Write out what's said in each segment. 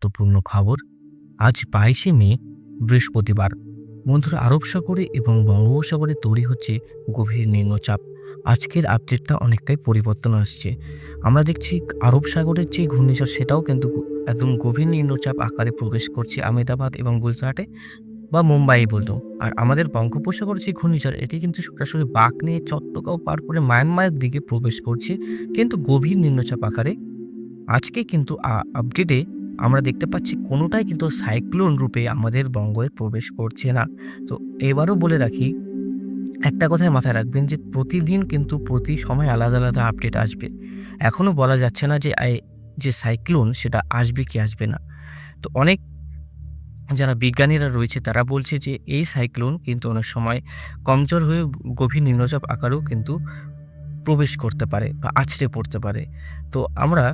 গুরুত্বপূর্ণ খবর। আজ বাইশে মে, বৃহস্পতিবার। বন্ধুরা, আরব সাগরে এবং বঙ্গোপসাগরে তৈরি হচ্ছে গভীর নিম্নচাপ। আজকের আপডেটটা অনেকটাই পরিবর্তন আসছে। আমরা দেখছি আরব সাগরের যে ঘূর্ণিঝড়, সেটাও কিন্তু একদম গভীর নিম্নচাপ আকারে প্রবেশ করছে আমেদাবাদ এবং গুজরাটে বা মুম্বাই বলতো আর আমাদের বঙ্গোপসাগরের যে ঘূর্ণিঝড়, এটি কিন্তু সরাসরি বাঁক নিয়ে চট্টগাঁও পার করে মায়ানমারের দিকে প্রবেশ করছে। কিন্তু গভীর নিম্নচাপ আকারে আজকে কিন্তু আপডেটে আমরা দেখতে পাচ্ছি কোনোটাই কিন্তু সাইক্লোন রূপে আমাদের বঙ্গে প্রবেশ করছে না। তো এবারও বলে রাখি, একটা কথায় মাথায় রাখবেন যে প্রতিদিন কিন্তু প্রতি সময় আলাদা আলাদা আপডেট আসবে। এখনও বলা যাচ্ছে না যে যে সাইক্লোন সেটা আসবে কি আসবে না। তো অনেক যারা বিজ্ঞানীরা রয়েছে তারা বলছে যে, এই সাইক্লোন কিন্তু অনেক সময় কমজোর হয়ে গভীর নিম্নচাপ আকারেও কিন্তু প্রবেশ করতে পারে বা আছড়ে পড়তে পারে। তো আমরা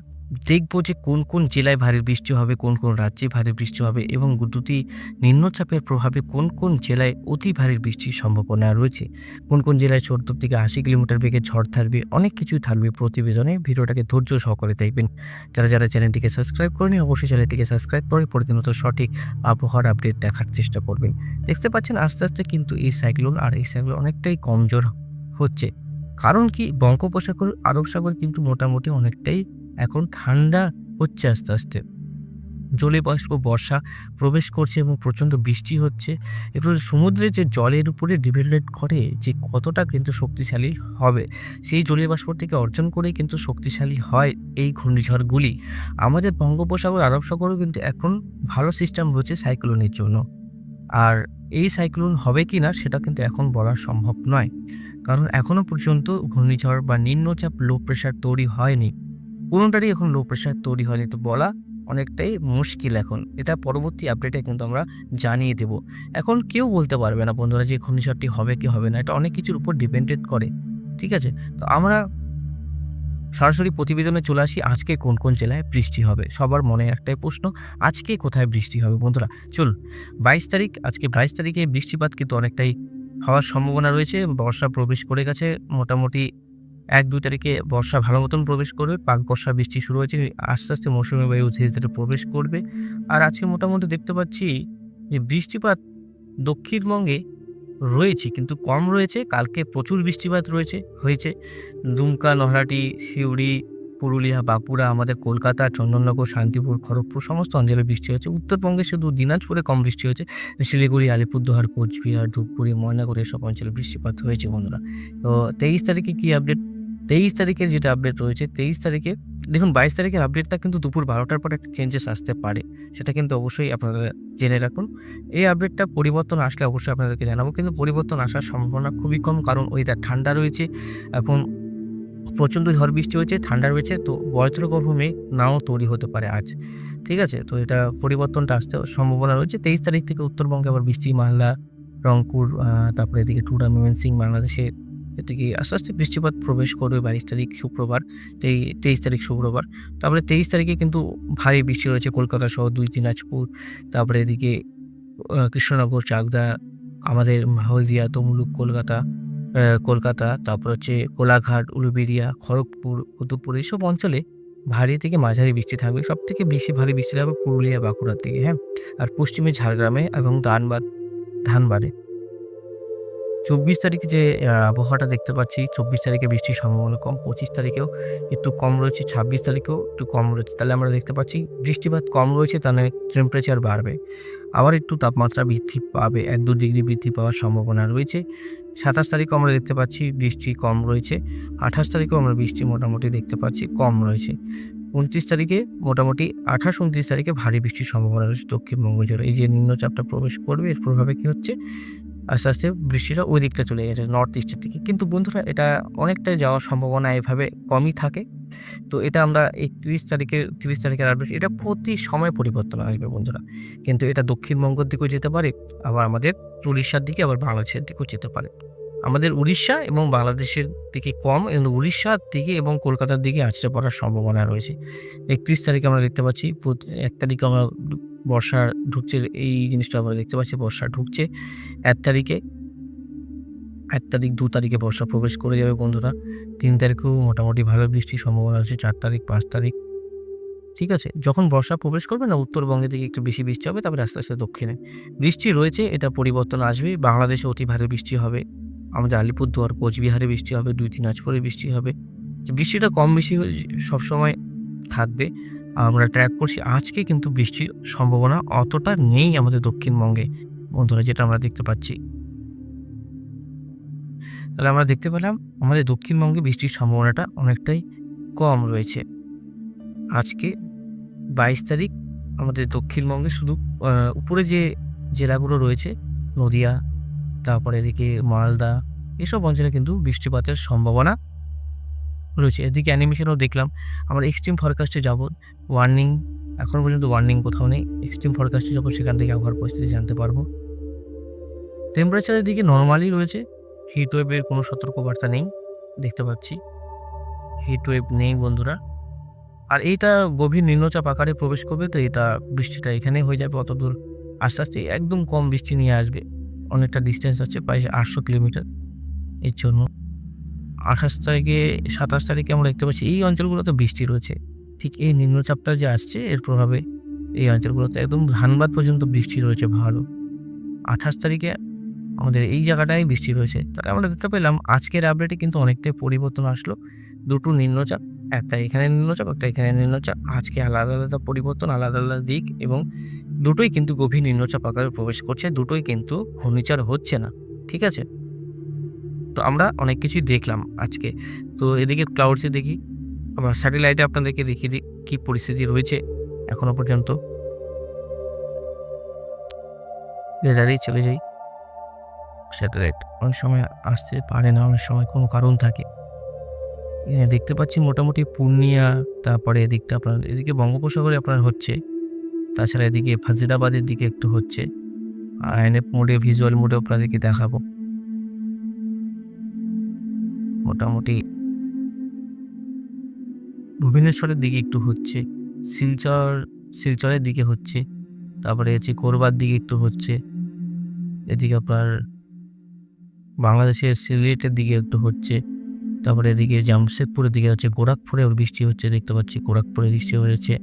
দেখব যে কোন কোন জেলায় ভারী বৃষ্টি হবে, কোন কোন রাজ্যে ভারী বৃষ্টি হবে এবং দুটি নিম্নচাপের প্রভাবে কোন কোন জেলায় অতি ভারী বৃষ্টির সম্ভাবনা রয়েছে। কোন কোন জেলায় সত্তর থেকে আশি কিলোমিটার বেগে ঝড় থাকবে, অনেক কিছুই থাকবে প্রতিবেদনে। ভিডিওটাকে ধৈর্য সহকারে দেখবেন। যারা যারা চ্যানেলটিকে সাবস্ক্রাইব করেনি অবশ্যই চ্যানেলটিকে সাবস্ক্রাইব করে প্রতিনিয়ত সঠিক আবহাওয়ার আপডেট দেখার চেষ্টা করবেন। দেখতে পাচ্ছেন আস্তে আস্তে কিন্তু এই সাইক্লোন আর এই সাইক্লোন অনেকটাই কমজোর হচ্ছে। কারণ কি বঙ্গোপসাগর, আরব সাগর কিন্তু মোটামুটি অনেকটাই এখন ঠান্ডা হচ্ছে আস্তে আস্তে। জলে বাষ্প বর্ষা প্রবেশ করছে এবং প্রচণ্ড বৃষ্টি হচ্ছে। এরপরে সমুদ্রে যে জলের উপরে ডিপেন্ডেন্ট করে যে কতটা কিন্তু শক্তিশালী হবে, সেই জলীয় বাষ্প থেকে অর্জন করেই কিন্তু শক্তিশালী হয় এই ঘূর্ণিঝড়গুলি। আমাদের বঙ্গোপসাগর, আরব সাগরও কিন্তু এখন ভালো সিস্টেম রয়েছে সাইক্লোনের জন্য। আর এই সাইক্লোন হবে কি না সেটা কিন্তু এখন বলা সম্ভব নয়। কারণ এখনও পর্যন্ত ঘূর্ণিঝড় বা নিম্নচাপ লো প্রেশার তৈরি হয়নি। কোনোটারই এখন লো প্রেশার তৈরি হয়নি তো বলা অনেকটাই মুশকিল এখন। এটা পরবর্তী আপডেটে কিন্তু আমরা জানিয়ে দেব। এখন কেউ বলতে পারবে না বন্ধুরা যে ঘূর্ণিঝড়টি হবে কি হবে না, এটা অনেক কিছুর উপর ডিপেন্ডেড করে, ঠিক আছে? তো আমরা সরাসরি প্রতিবেদনে চলে আসি, আজকে কোন কোন জেলায় বৃষ্টি হবে? সবার মনে একটাই প্রশ্ন, আজকে কোথায় বৃষ্টি হবে বন্ধুরা? চল বাইশ তারিখ, আজকে বাইশ তারিখে বৃষ্টিপাত কিন্তু অনেকটাই হওয়ার সম্ভাবনা রয়েছে। বর্ষা প্রবেশ করে গেছে। মোটামুটি এক দুই তারিখে বর্ষা ভালো মতন প্রবেশ করবে। পাক বর্ষা বৃষ্টি শুরু হয়েছে। আস্তে আস্তে মৌসুমী বায়ু ধীরে ধীরে প্রবেশ করবে। আর আজকে মোটামুটি দেখতে পাচ্ছি যে বৃষ্টিপাত দক্ষিণবঙ্গে রয়েছে, কিন্তু কম রয়েছে। কালকে প্রচুর বৃষ্টিপাত রয়েছে, হয়েছে। দুমকা নহরাটি সিউড়ি পুরুলিয়া, বাঁকুড়া, আমাদের কলকাতা, চন্দননগর, শান্তিপুর, খড়গপুর, সমস্ত অঞ্চলে বৃষ্টি হয়েছে। উত্তরবঙ্গে শুধু দিনাজপুরে কম বৃষ্টি হয়েছে। শিলিগুড়ি, আলিপুরদুয়ার, কোচবিহার, ধূপগুড়ি, ময়নাগুড়ি এসব অঞ্চলে বৃষ্টিপাত হয়েছে বন্ধুরা। তো তেইশ তারিখে কী আপডেট তেইশ তারিখের যেটা আপডেট রয়েছে, তেইশ তারিখে, দেখুন বাইশ তারিখের আপডেটটা কিন্তু দুপুর বারোটার পর একটা চেঞ্জেস আসতে পারে। সেটা কিন্তু অবশ্যই আপনারা জেনে রাখুন। এই আপডেটটা পরিবর্তন আসলে অবশ্যই আপনাদেরকে জানাব। কিন্তু পরিবর্তন আসার সম্ভাবনা খুবই কম, কারণ ওয়েদার ঠান্ডা রয়েছে। এখন প্রচণ্ড ঝড় বৃষ্টি হয়েছে, ঠান্ডা রয়েছে, তো বজ্রগর্ভ মেঘ নাও তৈরি হতে পারে আজ। ঠিক আছে? তো এটা পরিবর্তনটা আসতে সম্ভাবনা রয়েছে। তেইশ তারিখ থেকে উত্তরবঙ্গে আবার বৃষ্টি, মালদা, রংপুর তারপরে এদিকে টুডা সিং বাংলাদেশে এদিকে আস্তে আস্তে বৃষ্টিপাত প্রবেশ করবে বাইশ তারিখ শুক্রবার, তেই, তেইশ তারিখ শুক্রবার। তারপরে তেইশ তারিখে কিন্তু ভারী বৃষ্টি রয়েছে কলকাতা সহ দুই, দিনাজপুর, তারপরে এদিকে কৃষ্ণনগর, চাকদা, আমাদের হলদিয়া তমলুক, কলকাতা কলকাতা, তারপর হচ্ছে কোলাঘাট, উলুবেরিয়া, খড়গপুর উদুপুর এইসব অঞ্চলে ভারী থেকে মাঝারি বৃষ্টি থাকবে। সব থেকে বেশি ভারী বৃষ্টি থাকবে পুরুলিয়া, বাঁকুড়ার দিকে হ্যাঁ? আর পশ্চিমে ঝাড়গ্রামে এবং ধানবাদ ধানবাদে। চব্বিশ তারিখে যে আবহাওয়াটা দেখতে পাচ্ছি, চব্বিশ তারিখে বৃষ্টির সম্ভাবনা কম, পঁচিশ তারিখেও একটু কম রয়েছে, ছাব্বিশ তারিখেও একটু কম রয়েছে। তাহলে আমরা দেখতে পাচ্ছি বৃষ্টিপাত কম রয়েছে, তাহলে টেম্পারেচার বাড়বে। আবার একটু তাপমাত্রা বৃদ্ধি পাবে, এক দু ডিগ্রি বৃদ্ধি পাওয়ার সম্ভাবনা রয়েছে। সাতাশ তারিখেও আমরা দেখতে পাচ্ছি বৃষ্টি কম রয়েছে, আঠাশ তারিখেও আমরা বৃষ্টি মোটামুটি দেখতে পাচ্ছি কম রয়েছে। উনত্রিশ তারিখে মোটামুটি আঠাশ, উনত্রিশ তারিখে ভারী বৃষ্টির সম্ভাবনা রয়েছে দক্ষিণবঙ্গ জুড়ে এই যে নিম্নচাপটা প্রবেশ করবে, এর প্রভাবে কী হচ্ছে? আস্তে আস্তে বৃষ্টিটা ওই দিকটা চলে গেছে নর্থ ইস্টের দিকে। কিন্তু বন্ধুরা, এটা অনেকটাই যাওয়ার সম্ভাবনা এভাবে কমই থাকে। তো এটা আমরা এই তিরিশ তারিখে তিরিশ তারিখের আপডেট এটা প্রতি সময় পরিবর্তন আসবে বন্ধুরা। কিন্তু এটা দক্ষিণবঙ্গের দিকেও যেতে পারে, আবার আমাদের উড়িষ্যার দিকে, আবার বাংলাদেশের দিকেও যেতে পারে। আমাদের উড়িষ্যা এবং বাংলাদেশের দিকে কম এবং উড়িষ্যার দিকে এবং কলকাতার দিকে আছড়ে পড়ার সম্ভাবনা রয়েছে। একত্রিশ তারিখে আমরা দেখতে পাচ্ছি এক তারিখে আমরা বর্ষা ঢুকছে, এই জিনিসটা আমরা দেখতে পাচ্ছি, বর্ষা ঢুকছে। এক তারিখে, এক তারিখ, দু তারিখে বর্ষা প্রবেশ করে যাবে বন্ধুরা। তিন তারিখেও মোটামুটি ভালো বৃষ্টির সম্ভাবনা আছে চার তারিখ, পাঁচ তারিখ। ঠিক আছে, যখন বর্ষা প্রবেশ করবে না, উত্তরবঙ্গের দিকে একটু বেশি বৃষ্টি হবে, তারপরে আস্তে আস্তে দক্ষিণে। বৃষ্টি রয়েছে, এটা পরিবর্তন আসবে, বাংলাদেশে অতি ভারী বৃষ্টি হবে। আমাদের আলিপুরদুয়ার কোচবিহারে বৃষ্টি হবে, দুই দিনাজপুরে বৃষ্টি হবে। বৃষ্টিটা কম বেশি সবসময় থাকবে। আমরা ট্র্যাক করছি, আজকে কিন্তু বৃষ্টির সম্ভাবনা অতটা নেই আমাদের দক্ষিণবঙ্গে। বন্ধুরা, যেটা আমরা দেখতে পাচ্ছি। তাহলে আমরা দেখতে পেলাম, আমাদের দক্ষিণবঙ্গে বৃষ্টির সম্ভাবনাটা অনেকটাই কম রয়েছে। আজকে বাইশ তারিখ, আমাদের দক্ষিণবঙ্গে শুধু উপরে যে জেলাগুলো রয়েছে, নদিয়া তারপরে এদিকে মালদা, এসব অঞ্চলে কিন্তু বৃষ্টিপাতের সম্ভাবনা রয়েছে। এদিকে অ্যানিমেশনও দেখলাম, আমরা এক্সট্রিম ফরকাস্টে যাব ওয়ার্নিং এখন পর্যন্ত ওয়ার্নিং কোথাও নেই। এক্সট্রিম ফরকাস্টে যাব সেখান থেকে আবহাওয়ার পরিস্থিতি জানতে পারব। টেম্পারেচারের দিকে নর্মালি রয়েছে হিট ওয়েভের কোনো সতর্কবার্তা নেই, দেখতে পাচ্ছি। হিট ওয়েভ নেই বন্ধুরা। আর এইটা গভীর নিম্নচাপ আকারে প্রবেশ করবে, তো এটা বৃষ্টিটা এখানে হয়ে যাবে অত দূর আস্তে আস্তে একদম কম বৃষ্টি নিয়ে আসবে। অনেকটা ডিস্টেন্স আছে, প্রায় আটশো কিলোমিটার এর জন্য। আঠাশ তারিখে, সাতাশ তারিখে আমরা দেখতে পাচ্ছি, এই অঞ্চলগুলোতে বৃষ্টি রয়েছে। ঠিক এই নিম্নচাপটা যে আসছে, এর প্রভাবে এই অঞ্চলগুলোতে একদম ধানবাদ পর্যন্ত বৃষ্টি রয়েছে ভালো। আঠাশ তারিখে আমাদের এই জায়গাটায় বৃষ্টি রয়েছে তাহলে আমরা দেখতে পেলাম আজকের আপডেটে কিন্তু অনেকটাই পরিবর্তন আসলো। দুটো নিম্নচাপ, একটা এখানে নিম্নচাপ, একটা এখানে নিম্নচাপ। আজকে আলাদা আলাদা পরিবর্তন, আলাদা আলাদা দিক এবং দুটোই কিন্তু গভীর নিম্নচাপ আকারে প্রবেশ করছে, দুটোই কিন্তু ঘূর্ণিঝড় হচ্ছে না, ঠিক আছে? তো আমরা অনেক কিছুই দেখলাম আজকে। তো এদিকে ক্লাউডসে দেখি, আবার স্যাটেলাইটে আপনাদেরকে দেখিয়ে দিই কী পরিস্থিতি রয়েছে এখনও পর্যন্ত। রেডারেই চলে যাই। স্যাটেলাইট অনেক সময় আসতে পারে না, অনেক সময় কোনো কারণ থাকে। দেখতে পাচ্ছি মোটামুটি পূর্ণিয়া, তারপরে এদিকটা আপনার, এদিকে বঙ্গোপসাগরে আপনার হচ্ছে, তাছাড়া এদিকে ফাজিদাবাদের দিকে একটু হচ্ছে। আইএনএফ মোডে ভিজুয়াল মোডে আপনাদেরকে দেখাবো। মোটামুটি ভুবনেশ্বরের দিকে একটু হচ্ছে, শিলচর, শিলচরের দিকে হচ্ছে, তারপরে হচ্ছে কোরবার দিকে একটু হচ্ছে, এদিকে আপনার বাংলাদেশের সিলেটের দিকে একটু হচ্ছে, তারপরে এদিকে জামশেদপুরের দিকে হচ্ছে, গোরাখপুরে ওর বৃষ্টি হচ্ছে, দেখতে পাচ্ছি গোরাখপুরে বৃষ্টি হয়েছে।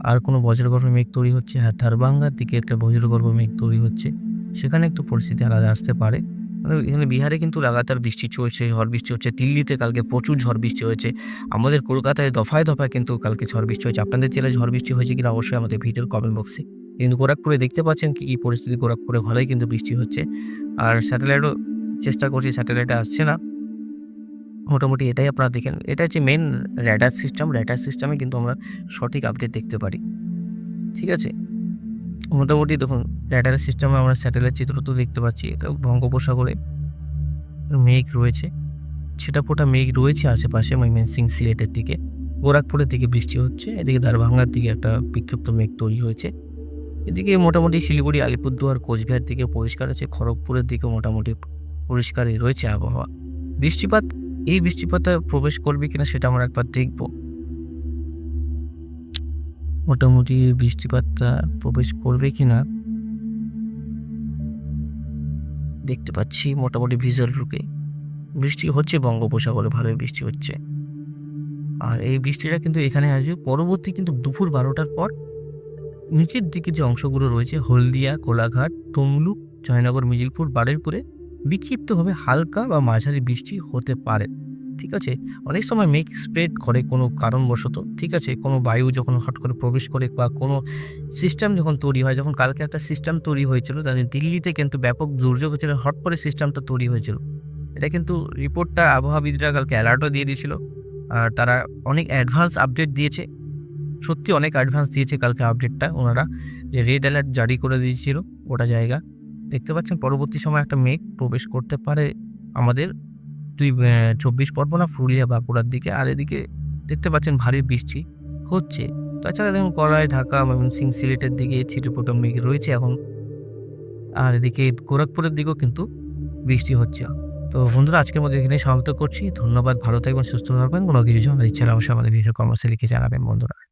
আর কোনো বজ্রগর্ভ মেঘ তৈরি হচ্ছে? হ্যাঁ ধারবাঙ্গার দিকে একটা বজ্রগর্ভ মেঘ তৈরি হচ্ছে। সেখানে একটু পরিস্থিতি আলাদা আসতে পারে। মানে এখানে বিহারে কিন্তু লাগাতার বৃষ্টি চলছে, ঝড় বৃষ্টি হচ্ছে, দিল্লিতে কালকে প্রচুর ঝড় বৃষ্টি হয়েছে। আমাদের কলকাতায় দফায় দফায় কিন্তু কালকে ঝড় বৃষ্টি হয়েছে। আপনাদের জেলায় ঝড় বৃষ্টি হয়েছে কিনা অবশ্যই আমাদের ভিডিওর কমেন্ট বক্সে কিন্তু গোরাখপুরে দেখতে পাচ্ছেন কি, এই পরিস্থিতি গোরাখপুরে ভালোই কিন্তু বৃষ্টি হচ্ছে। আর স্যাটেলাইটও চেষ্টা করছি, স্যাটেলাইটে আসছে না। মোটামুটি এটাই আপনারা দেখেন। এটা হচ্ছে মেন র্যাডার সিস্টেম র্যাডার সিস্টেমে কিন্তু আমরা সঠিক আপডেট দেখতে পারি। ঠিক আছে? মোটামুটি দেখুন র্যাডারের সিস্টেমে আমরা স্যাটেলাইট চিত্র তো দেখতে পাচ্ছি। এটা বঙ্গোপসাগরে মেঘ রয়েছে। ছেটা ফোটা মেঘ রয়েছে আশেপাশে ময়মনসিং সিলেটের দিকে। গোরাখপুরের দিকে বৃষ্টি হচ্ছে। এদিকে দারভাঙ্গার দিকে একটা বিক্ষিপ্ত মেঘ তৈরি হয়েছে। এদিকে মোটামুটি শিলিগুড়ি, আলিপুরদুয়ার, কোচবিহার দিকে পরিষ্কার আছে। খড়গপুরের দিকে মোটামুটি পরিষ্কারই রয়েছে আবহাওয়া। বৃষ্টিপাত, এই বৃষ্টিপাতে প্রবেশ করবে কিনা সেটা আমরা একবার দেখব। মোটামুটি বৃষ্টিপাতটা প্রবেশ করবে কিনা? দেখতে পাচ্ছি মোটামুটি ভিজুয়াল রুকে বৃষ্টি হচ্ছে বঙ্গোপসাগরে, ভালোই বৃষ্টি হচ্ছে। আর এই বৃষ্টিটা কিন্তু এখানে আসবে। পরবর্তী কিন্তু দুপুর বারোটার পর নিচের দিকে যে অংশগুলো রয়েছে, হলদিয়া, কোলাঘাট, তমলুক, জয়নগর, মিজিলপুর, বারুইপুরে বিক্ষিপ্তভাবে হালকা বা মাঝারি বৃষ্টি হতে পারে। ঠিক আছে? অনেক সময় মেঘ স্প্রেড করে কোনো কারণবশত, ঠিক আছে? কোনো বায়ু যখন হট করে প্রবেশ করে বা কোনো সিস্টেম যখন তৈরি হয়, যখন কালকে একটা সিস্টেম তৈরি হয়েছিল তাদের দিল্লিতে কিন্তু ব্যাপক দুর্যোগ হয়েছিল হট করে সিস্টেমটা তৈরি হয়েছিল। এটা কিন্তু রিপোর্টটা আবহাওয়াবিদরা কালকে অ্যালার্টও দিয়ে দিয়েছিল। আর তারা অনেক অ্যাডভান্স আপডেট দিয়েছে। সত্যি অনেক অ্যাডভান্স দিয়েছে কালকে আপডেটটা ওনারা যে রেড অ্যালার্ট জারি করে দিয়েছিল, ওটা জায়গা। দেখতে পাচ্ছেন পরবর্তী সময় একটা মেঘ প্রবেশ করতে পারে আমাদের দুই চব্বিশ পরগনা, পুরুলিয়া, বাঁকুড়ার দিকে। আর এদিকে দেখতে পাচ্ছেন ভারী বৃষ্টি হচ্ছে। তাছাড়া দেখুন কড়াই ঢাকা ময়মনসিং সিলেটের দিকে ছিটেফোটো মেঘ রয়েছে এখন। আর এদিকে গোরখপুরের দিকেও কিন্তু বৃষ্টি হচ্ছে। তো বন্ধুরা, আজকের মধ্যে এখানে সমাপ্ত করছি। ধন্যবাদ, ভালো থাকবেন, সুস্থ থাকবেন। কোনো কিছু জানার ইচ্ছা অবশ্যই আমাদের ভিডিও কমার্সে লিখে জানাবেন বন্ধুরা।